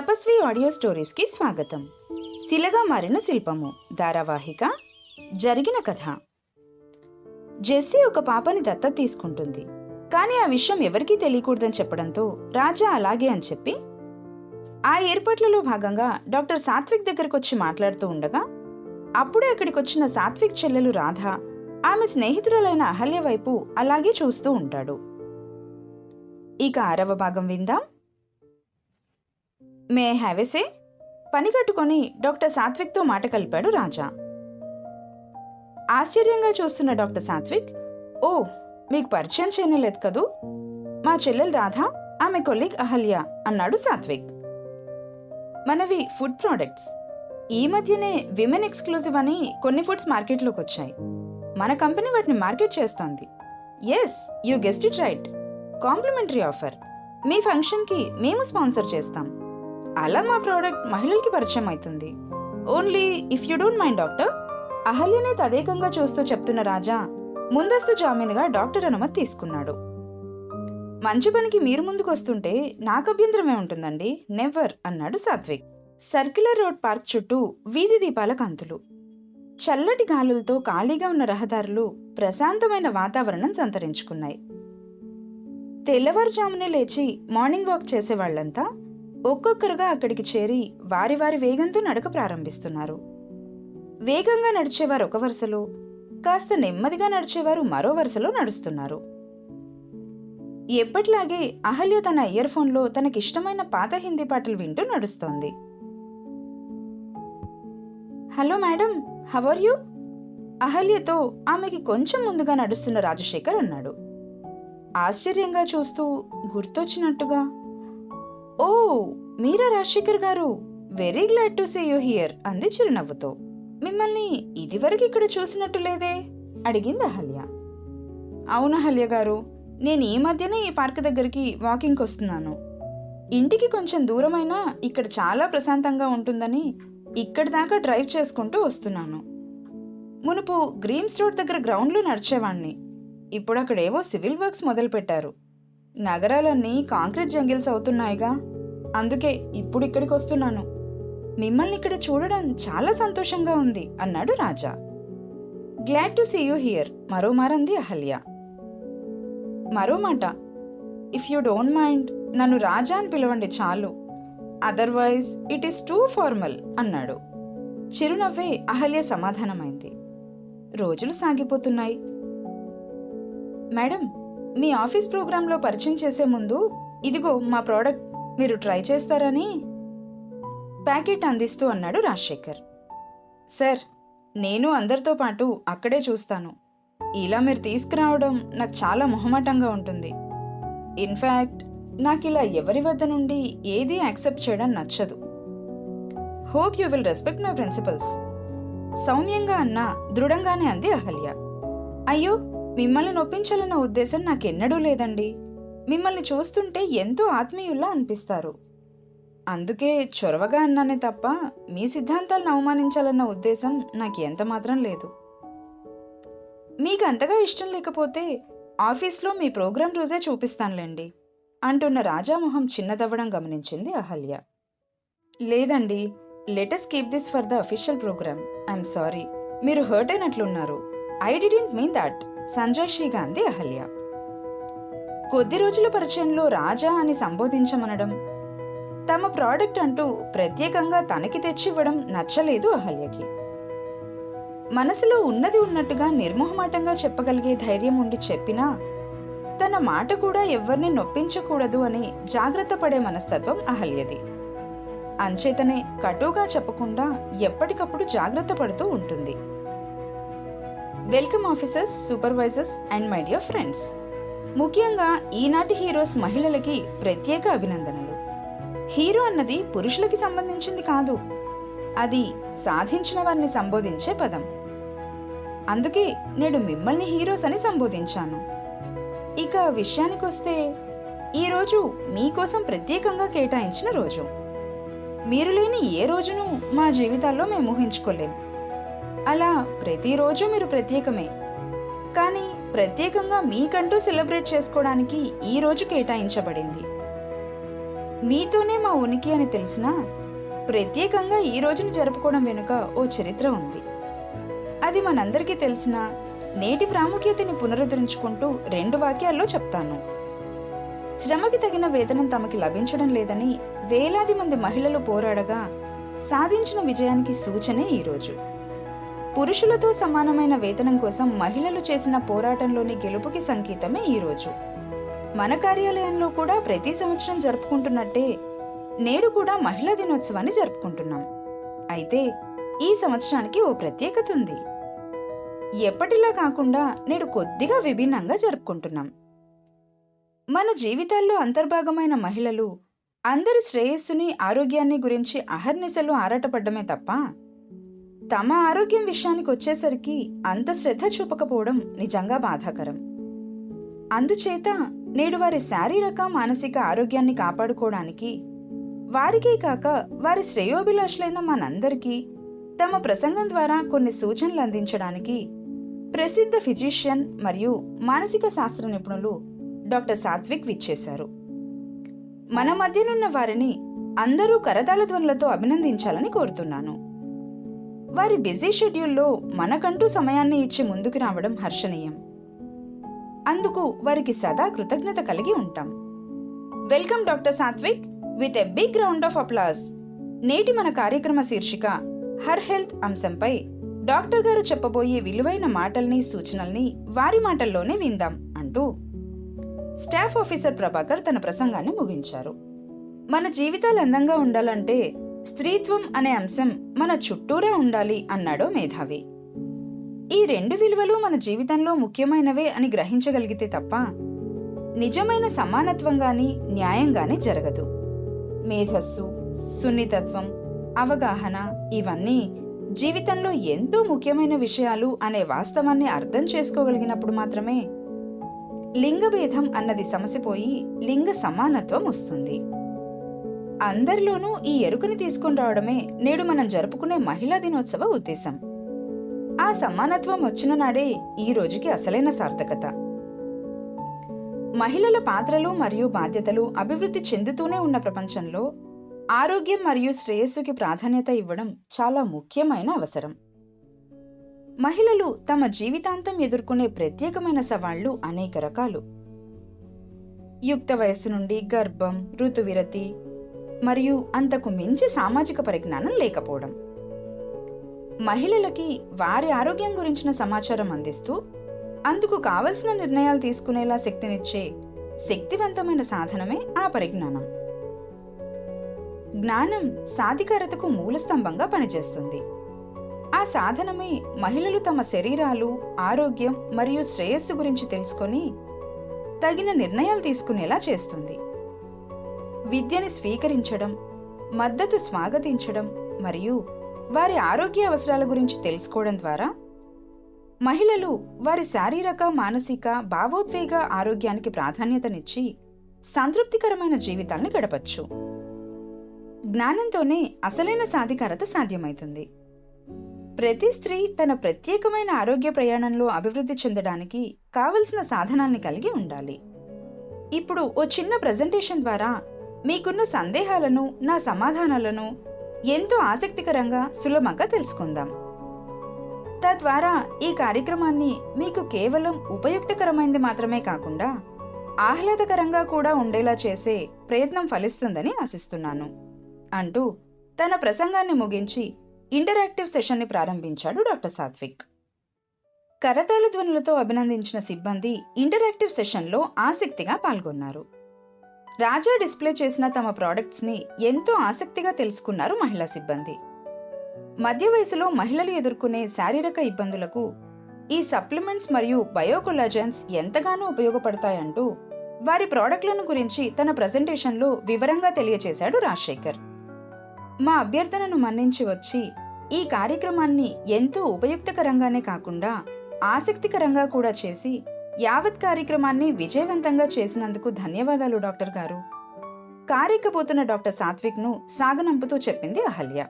తపస్వి audio స్టోరీస్కి స్వాగతం. శిలగా మారిన శిల్పము ధారావాహిక జరిగిన కథ. జెస్సీ ఒక పాపని దత్తత తీసుకుంటుంది. కానీ ఆ విషయం ఎవరికీ తెలియకూడదని చెప్పడంతో రాజా అలాగే అని చెప్పి ఆ ఏర్పాట్లలో భాగంగా డాక్టర్ సాత్విక్ దగ్గరకు వచ్చి మాట్లాడుతూ ఉండగా అప్పుడే అక్కడికి వచ్చిన సాత్విక్ చెల్లెలు రాధ ఆమె స్నేహితురాలైన అహల్య వైపు అలాగే చూస్తూ ఉంటాడు. ఇక ఆరవ భాగం విందాం. మే హ్యావ్ పని కట్టుకొని డాక్టర్ సాత్విక్తో మాట కలిపాడు రాజా. ఆశ్చర్యంగా చూస్తున్న డాక్టర్ సాత్విక్ ఓ మీకు పరిచయం చేయనలేదు కదూ? మా చెల్లెలు రాధ ఆమె కొలీగ్ అహల్య అన్నాడు సాత్విక్. మనవి ఫుడ్ ప్రోడక్ట్స్. ఈ మధ్యనే విమెన్ ఎక్స్క్లూజివ్ అని కొన్ని ఫుడ్స్ మార్కెట్లోకి వచ్చాయి. మన కంపెనీ వాటిని మార్కెట్ చేస్తోంది. Yes you guessed it right complimentary offer. మీ ఫంక్షన్కి మేము స్పాన్సర్ చేస్తాం. అలా మా ప్రోడక్ట్ మహిళలకి పరిచయం అవుతుంది. Only if you don't mind doctor అహల్యనే తదేకంగా చూస్తూ చెప్తున్న రాజా ముందస్తు జామీనుగా డాక్టర్ అనుమతి తీసుకున్నాడు. మంచి పనికి మీరు ముందుకు వస్తుంటే నాకు అభ్యంతరమే ఉంటుందండి. నెవర్ అన్నాడు సాత్విక్. సర్క్యులర్ రోడ్ పార్క్ చుట్టూ వీధి దీపాల కాంతులు. చల్లటి గాలులతో ఖాళీగా ఉన్న రహదారులు ప్రశాంతమైన వాతావరణం సంతరించుకున్నాయి. తెల్లవారుజామునే లేచి మార్నింగ్ వాక్ చేసే వాళ్ళంతా ఒక్కొక్కరుగా అక్కడికి చేరి వారి వారి వేగంతో నడక ప్రారంభిస్తున్నారు. వేగంగా నడిచేవారు ఒక వరుసలో కాస్త నెమ్మదిగా నడిచేవారు మరో వరుసలో నడుస్తున్నారు. ఎప్పట్లాగే అహల్య తన ఇయర్ ఫోన్లో తనకిష్టమైన పాత హిందీ పాటలు వింటూ నడుస్తోంది. Hello madam how are you? అహల్యతో ఆమెకి కొంచెం ముందుగా నడుస్తున్న రాజశేఖర్ అన్నాడు. ఆశ్చర్యంగా చూస్తూ గుర్తొచ్చినట్టుగా ఓ Meera Rajasekhar garu. Very glad to say you here అంది చిరునవ్వుతో. మిమ్మల్ని ఇదివరకు ఇక్కడ చూసినట్టు లేదే అడిగింది అహల్య. అవును అహల్య గారు నేను ఈ మధ్యనే ఈ పార్క్ దగ్గరికి వాకింగ్కి వస్తున్నాను. ఇంటికి కొంచెం దూరమైనా ఇక్కడ చాలా ప్రశాంతంగా ఉంటుందని ఇక్కడి దాకా డ్రైవ్ చేసుకుంటూ వస్తున్నాను. మునుపు గ్రీమ్స్ రోడ్ దగ్గర గ్రౌండ్లో నడిచేవాణ్ణి. ఇప్పుడు అక్కడేవో సివిల్ వర్క్స్ మొదలుపెట్టారు. నగరాలన్నీ కాంక్రీట్ జంగిల్స్ అవుతున్నాయిగా. అందుకే ఇప్పుడు ఇక్కడికి వస్తున్నాను. మిమ్మల్ని ఇక్కడ చూడడం చాలా సంతోషంగా ఉంది అన్నాడు Raja. Glad to see you here మరో మారంది అహల్య. మరో మాట ఇఫ్ యూ డోంట్ మైండ్ నన్ను రాజా అని పిలవండి చాలు. Otherwise it is too formal అన్నాడు. చిరునవ్వే అహల్య సమాధానమైంది. రోజులు సాగిపోతున్నాయి. మేడం మీ ఆఫీస్ ప్రోగ్రాంలో పరిచయం చేసే ముందు ఇదిగో మా ప్రోడక్ట్ మీరు ట్రై చేస్తారని ప్యాకెట్ అందిస్తూ అన్నాడు రాజశేఖర్. సార్ నేను అందరితో పాటు అక్కడే చూస్తాను. ఇలా మీరు తీసుకురావడం నాకు చాలా మొహమాటంగా ఉంటుంది. ఇన్ఫ్యాక్ట్ నాకు ఇలా ఎవరి వద్ద నుండి ఏది యాక్సెప్ట్ చేయడం నచ్చదు. Hope you will respect my principles. సౌమ్యంగా అన్నా దృఢంగానే అంది అహల్య. అయ్యో మిమ్మల్ని నొప్పించాలన్న ఉద్దేశం నాకెన్నడూ లేదండి. మిమ్మల్ని చూస్తుంటే ఎంతో ఆత్మీయుల్లా అనిపిస్తారు. అందుకే చొరవగా అన్నానే తప్ప మీ సిద్ధాంతాలను అవమానించాలన్న ఉద్దేశం నాకు ఎంత మాత్రం లేదు. మీకు అంతగా ఇష్టం లేకపోతే ఆఫీస్లో మీ ప్రోగ్రాం రోజే చూపిస్తానులేండి అంటున్న రాజామొహం చిన్నదవ్వడం గమనించింది అహల్య. లేదండి let's keep this for the official programme I'm sorry మీరు hurt అయినట్లున్నారు. I didn't mean that Sanjay Shri Gandhi Ahalya. కొద్ది రోజుల పరిచయంలో రాజా అని సంబోధించమనడం తమ ప్రోడక్ట్ అంటూ ప్రత్యేకంగా తనకి తెచ్చివ్వడం నచ్చలేదు అహల్యకి. మనసులో ఉన్నది ఉన్నట్టుగా నిర్మోహమాటంగా చెప్పగలిగే ధైర్యం ఉండి చెప్పినా తన మాట కూడా ఎవరిని నొప్పించకూడదు అని జాగ్రత్త పడే మనస్తత్వం అహల్యది. అంచేతనే కటుగా చెప్పకుండా ఎప్పటికప్పుడు జాగ్రత్త పడుతూ ఉంటుంది. Welcome officers supervisors and my dear friends ముఖ్యంగా ఈనాటి హీరోస్ మహిళలకి ప్రత్యేక అభినందనలు. హీరో అన్నది పురుషులకి సంబంధించింది కాదు. అది సాధించిన వారిని సంబోధించే పదం. అందుకే నేడు మిమ్మల్ని హీరోస్ అని సంబోధించాను. ఇక విషయానికొస్తే ఈరోజు మీకోసం ప్రత్యేకంగా కేటాయించిన రోజు. మీరు లేని ఏ రోజును మా జీవితాల్లో మేము ఊహించుకోలేం. అలా ప్రతిరోజు మీరు ప్రత్యేకమే. కానీ ప్రత్యేకంగా మీకంటూ సెలబ్రేట్ చేసుకోవడానికి ఈ రోజు కేటాయించబడింది. మీతోనే మా ఉనికి అని తెలిసినా ప్రత్యేకంగా ఈ రోజును జరుపుకోవడం వెనుక ఓ చరిత్ర ఉంది. అది మనందరికీ తెలిసిన నేటి ప్రాముఖ్యతని పునరుద్ధరించుకుంటూ రెండు వాక్యాల్లో చెప్తాను. శ్రమకి తగిన వేతనం తమకి లభించడం లేదని వేలాది మంది మహిళలు పోరాడగా సాధించిన విజయానికి సూచనే ఈరోజు పురుషులతో సమానమైన వేతనం కోసం మహిళలు చేసిన పోరాటంలోని గెలుపుకి సంకేతమే ఈరోజు మన కార్యాలయంలో కూడా ప్రతి సంవత్సరం జరుపుకుంటున్నట్టే నేడు కూడా మహిళా దినోత్సవాన్ని జరుపుకుంటున్నాం. అయితే ఈ సంవత్సరానికి ఓ ప్రత్యేకత ఉంది. ఎప్పటిలా కాకుండా నేడు కొద్దిగా విభిన్నంగా జరుపుకుంటున్నాం. మన జీవితాల్లో అంతర్భాగమైన మహిళలు అందరి శ్రేయస్సుని ఆరోగ్యాన్ని గురించి అహర్నిశలు ఆరాటపడ్డమే తప్ప తమ ఆరోగ్యం విషయానికి వచ్చేసరికి అంత శ్రద్ధ చూపకపోవడం నిజంగా బాధాకరం. అందుచేత నేడు వారి శారీరక మానసిక ఆరోగ్యాన్ని కాపాడుకోవడానికి వారికే కాక వారి శ్రేయోభిలాషులైన మనందరికీ తమ ప్రసంగం ద్వారా కొన్ని సూచనలు అందించడానికి ప్రసిద్ధ ఫిజిషియన్ మరియు మానసిక శాస్త్ర నిపుణులు డాక్టర్ సాత్విక్ విచ్చేశారు. మన మధ్యనున్న వారిని అందరూ కరతాళ ధ్వనులతో అభినందించాలని కోరుతున్నాను. వారి బిజీ షెడ్యూల్లో మనకంటూ సమయాన్ని ఇచ్చి ముందుకు రావడం హర్షణీయం. అందుకు వారికి సదా కృతజ్ఞత కలిగి ఉంటాం. Welcome doctor Satvik with a big round of applause. నేటి మన కార్యక్రమ శీర్షిక హర్ హెల్త్ అంశంపై డాక్టర్ గారు చెప్పబోయే విలువైన మాటల్ని సూచనల్ని వారి మాటల్లోనే విందాం అంటూ స్టాఫ్ ఆఫీసర్ ప్రభాకర్ తన ప్రసంగాన్ని ముగించారు. మన జీవితాలు అందంగా ఉండాలంటే స్త్రీత్వం అనే అంశం మన చుట్టూరా ఉండాలి అన్నాడో మేధావి. ఈ రెండు విలువలు మన జీవితంలో ముఖ్యమైనవే అని గ్రహించగలిగితే తప్ప నిజమైన సమానత్వం గాని న్యాయం గాని జరగదు. మేధస్సు సున్నితత్వం అవగాహన ఇవన్నీ జీవితంలో ఎంతో ముఖ్యమైన విషయాలు అనే వాస్తవాన్ని అర్థం చేసుకోగలిగినప్పుడు మాత్రమే లింగభేదం అన్నది సమసిపోయి లింగ సమానత్వం వస్తుంది. అందరిలోనూ ఈ ఎరుకని తీసుకుని రావడమే నేడు మనం జరుపుకునే మహిళా దినోత్సవ ఉద్దేశం. ఆ సమానత్వం వచ్చిన నాడే ఈ రోజుకి అసలైన సార్థకత. మహిళల పాత్రలు మరియు బాధ్యతలు అభివృద్ధి చెందుతూనే ఉన్న ప్రపంచంలో ఆరోగ్యం మరియు శ్రేయస్సుకి ప్రాధాన్యత ఇవ్వడం చాలా ముఖ్యమైన అవసరం. మహిళలు తమ జీవితాంతం ఎదుర్కొనే ప్రత్యేకమైన సవాళ్ళు అనేక రకాలు. యుక్త వయస్సు నుండి గర్భం ఋతువిరతి మరియు అంతకు మించి సామాజిక పరిజ్ఞానం లేకపోవడం. మహిళలకి వారి ఆరోగ్యం గురించిన సమాచారం అందిస్తూ అందుకు కావలసిన నిర్ణయాలు తీసుకునేలా శక్తినిచ్చే శక్తివంతమైన సాధనమే ఆ పరిజ్ఞానం. జ్ఞానం సాధికారతకు మూలస్తంభంగా పనిచేస్తుంది. ఆ సాధనమే మహిళలు తమ శరీరాలు ఆరోగ్యం మరియు శ్రేయస్సు గురించి తెలుసుకొని తగిన నిర్ణయాలు తీసుకునేలా చేస్తుంది. విద్యని స్వీకరించడం మద్దతు స్వాగతించడం మరియు వారి ఆరోగ్య అవసరాల గురించి తెలుసుకోవడం ద్వారా మహిళలు వారి శారీరక మానసిక భావోద్వేగ ఆరోగ్యానికి ప్రాధాన్యతనిచ్చి సంతృప్తికరమైన జీవితాన్ని గడపచ్చు. జ్ఞానంతోనే అసలైన సాధికారత సాధ్యమవుతుంది ప్రతి స్త్రీ తన ప్రత్యేకమైన ఆరోగ్య ప్రయాణంలో అభివృద్ధి చెందడానికి కావలసిన సాధనాన్ని కలిగి ఉండాలి. ఇప్పుడు ఓ చిన్న ప్రజెంటేషన్ ద్వారా మీకున్న సందేహాలను నా సమాధానాలను ఎంతో ఆసక్తికరంగా సులభంగా తెలుసుకుందాం. తద్వారా ఈ కార్యక్రమాన్ని మీకు కేవలం ఉపయుక్తకరమైనది మాత్రమే కాకుండా ఆహ్లాదకరంగా కూడా ఉండేలా చేసే ప్రయత్నం ఫలిస్తుందని ఆశిస్తున్నాను. అంటూ తన ప్రసంగాన్ని ముగించి ఇంటరాక్టివ్ సెషన్ని ప్రారంభించాడు డాక్టర్ సాత్విక్. కరతాళ ధ్వనులతో అభినందించిన సిబ్బంది ఇంటరాక్టివ్ సెషన్లో ఆసక్తిగా పాల్గొన్నారు. రాజా డిస్ప్లే చేసిన తమ ప్రోడక్ట్స్ని ఎంతో ఆసక్తిగా తెలుసుకున్నారు మహిళా సిబ్బంది. మధ్య వయసులో మహిళలు ఎదుర్కొనే శారీరక ఇబ్బందులకు ఈ సప్లిమెంట్స్ మరియు బయోకొలాజన్స్ ఎంతగానో ఉపయోగపడతాయంటూ వారి ప్రోడక్ట్లను గురించి తన ప్రజెంటేషన్లో వివరంగా తెలియచేశాడు రాజశేఖర్. మా అభ్యర్థనను మన్నించి వచ్చి ఈ కార్యక్రమాన్ని ఎంతో ఉపయుక్తకరంగానే కాకుండా ఆసక్తికరంగా కూడా చేసి యావత్ కార్యక్రమాన్ని విజయవంతంగా చేసినందుకు ధన్యవాదాలు డాక్టర్ గారు. కారెక్కపోతున్న డాక్టర్ సాత్విక్ను సాగనంపుతూ చెప్పింది అహల్య.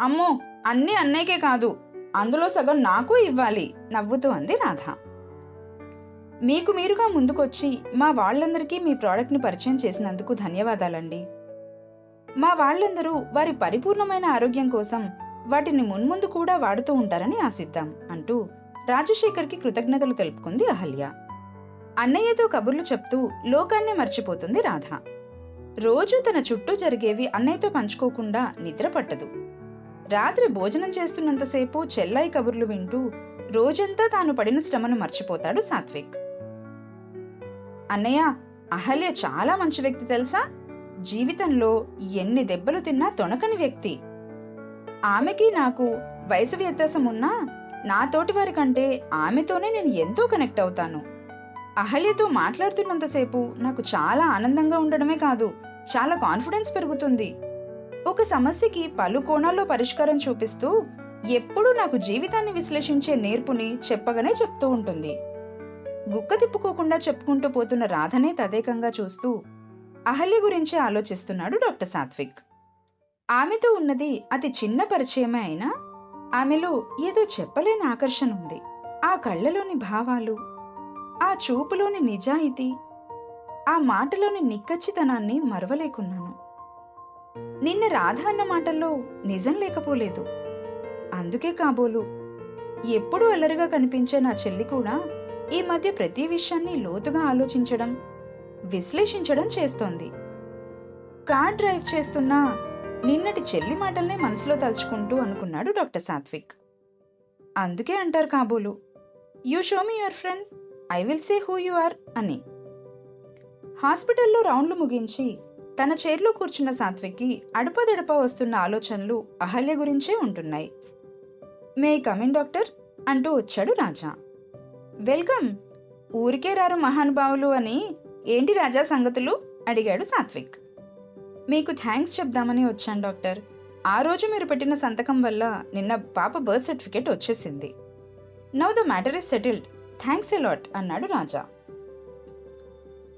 అమ్మో అన్నీ అన్నయ్యకే కాదు అందులో సగం నాకు ఇవ్వాలి నవ్వుతూ అంది రాధ. మీకు మీరుగా ముందుకొచ్చి మా వాళ్ళందరికీ మీ ప్రోడక్ట్ని పరిచయం చేసినందుకు ధన్యవాదాలండి. మా వాళ్ళందరూ వారి పరిపూర్ణమైన ఆరోగ్యం కోసం వాటిని మున్ముందు కూడా వాడుతూ ఉంటారని ఆశిద్దాం అంటూ రాజశేఖర్కి కృతజ్ఞతలు తెలుపుకుంది అహల్య. అన్నయ్యతో కబుర్లు చెప్తూ లోకాన్నే మర్చిపోతుంది రాధ. రోజు తన చుట్టూ జరిగేవి అన్నయ్యతో పంచుకోకుండా నిద్ర పట్టదు. రాత్రి భోజనం చేస్తున్నంతసేపు చెల్లాయి కబుర్లు వింటూ రోజంతా తాను పడిన శ్రమను మర్చిపోతాడు సాత్విక్. అన్నయ్య అహల్య చాలా మంచి వ్యక్తి తెలుసా? జీవితంలో ఎన్ని దెబ్బలు తిన్నా తొణకని వ్యక్తి. ఆమెకి నాకు వయసు వ్యత్యాసం ఉన్నా నా వారి కంటే ఆమెతోనే నేను ఎంతో కనెక్ట్ అవుతాను. అహల్యతో మాట్లాడుతున్నంతసేపు నాకు చాలా ఆనందంగా ఉండడమే కాదు చాలా కాన్ఫిడెన్స్ పెరుగుతుంది. ఒక సమస్యకి పలు కోణాల్లో పరిష్కారం చూపిస్తూ ఎప్పుడూ నాకు జీవితాన్ని విశ్లేషించే నేర్పుని చెప్పగానే చెప్తూ ఉంటుంది. గుక్క తిప్పుకోకుండా చెప్పుకుంటూ పోతున్న రాధనే తదేకంగా చూస్తూ అహల్య గురించి ఆలోచిస్తున్నాడు డాక్టర్ సాత్విక్. ఆమెతో ఉన్నది అతి చిన్న పరిచయమే అయినా ఆమెలో ఏదో చెప్పలేని ఆకర్షణ ఉంది. ఆ కళ్ళలోని భావాలు ఆ చూపులోని నిజాయితీ ఆ మాటలోని నిక్కచ్చితనాన్ని మరవలేకున్నాను. నిన్న రాధ అన్న మాటల్లో నిజం లేకపోలేదు. అందుకే కాబోలు ఎప్పుడూ అల్లరిగా కనిపించే నా చెల్లి కూడా ఈ మధ్య ప్రతి విషయాన్ని లోతుగా ఆలోచించడం విశ్లేషించడం చేస్తోంది. కార్ డ్రైవ్ చేస్తున్నా నిన్నటి చెల్లి మాటల్నే మనసులో తలుచుకుంటూ అనుకున్నాడు డాక్టర్ సాత్విక్. అందుకే అంటారు కాబోలు you show me your friend I will say who you are అని. హాస్పిటల్లో రౌండ్లు ముగించి తన చైర్లో కూర్చున్న సాత్విక్కి అడపదడప వస్తున్న ఆలోచనలు అహల్య గురించే ఉంటున్నాయి. మే కమిన్ డాక్టర్ అంటూ వచ్చాడు రాజా. వెల్కమ్ ఊరికే రారు మహానుభావులు అని ఏంటి రాజా సంగతులు? అడిగాడు సాత్విక్. మీకు థ్యాంక్స్ చెప్దామని వచ్చాను డాక్టర్. ఆ రోజు మీరు పెట్టిన సంతకం వల్ల నిన్న పాప బర్త్ సర్టిఫికేట్ వచ్చేసింది. Now the matter is settled thanks a lot అన్నాడు రాజా.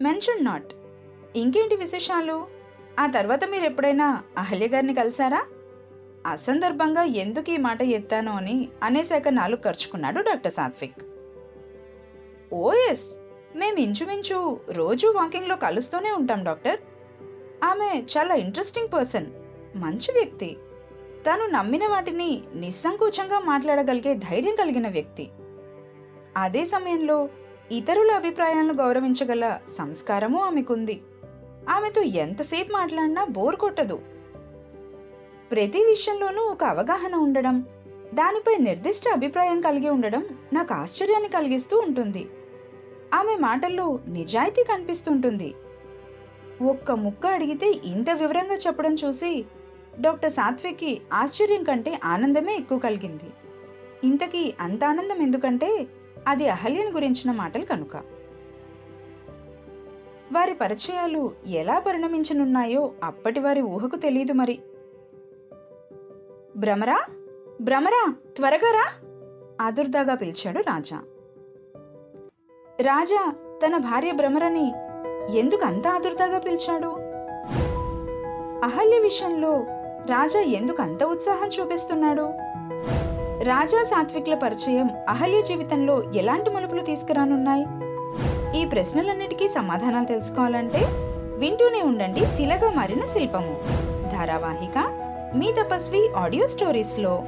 మెన్షన్ నాట్ ఇంకేంటి విశేషాలు? ఆ తర్వాత మీరు ఎప్పుడైనా అహల్య గారిని కలిసారా అసందర్భంగా ఎందుకు ఈ మాట ఎత్తాను అని అనేశాక నాలుగు ఖర్చుకున్నాడు డాక్టర్ సాత్విక్. Oh ఓఎస్ మేము ఇంచుమించు రోజు వాకింగ్లో కలుస్తూనే ఉంటాం డాక్టర్. ఆమె చాలా ఇంట్రెస్టింగ్ పర్సన్ మంచి వ్యక్తి. తను నమ్మిన వాటిని నిస్సంకోచంగా మాట్లాడగలిగే ధైర్యం కలిగిన వ్యక్తి. అదే సమయంలో ఇతరుల అభిప్రాయాలను గౌరవించగల సంస్కారము ఆమెకుంది. ఆమెతో ఎంతసేపు మాట్లాడినా బోర్ కొట్టదు. ప్రతి విషయంలోనూ ఒక అవగాహన ఉండడం దానిపై నిర్దిష్ట అభిప్రాయం కలిగి ఉండడం నాకు ఆశ్చర్యాన్ని కలిగిస్తూ ఉంటుంది. ఆమె మాటల్లో నిజాయితీ కనిపిస్తుంటుంది ఒక్క ముక్క అడిగితే ఇంత వివరంగా చెప్పడం చూసి డాక్టర్ సాత్విక్కి ఆశ్చర్యం కంటే ఆనందమే ఎక్కువ కలిగింది. ఇంతకీ అంత ఆనందం ఎందుకంటే అది అహల్యను గురించిన మాటలు కనుక. వారి పరిచయాలు ఎలా పరిణమించనున్నాయో అప్పటి వారి ఊహకు తెలియదు మరి. భ్రమరా? భ్రమరా? త్వరగా రా! ఆదుర్దాగా పిలిచాడు రాజా. రాజా తన భార్య భ్రమరని ఎందుకు అంత ఆతురతగా పిలిచాడు? అహల్య విషయంలో రాజా ఎందుకు అంత ఉత్సాహం చూపిస్తున్నాడు? రాజా సాత్విక్ల పరిచయం అహల్య జీవితంలో ఎలాంటి మలుపులు తీసుకురానున్నాయి? ఈ ప్రశ్నలన్నిటికీ సమాధానాలు తెలుసుకోవాలంటే వింటూనే ఉండండి శిలగా మారిన శిల్పము. ధారావాహిక మీ తపస్వి ఆడియో స్టోరీస్లో.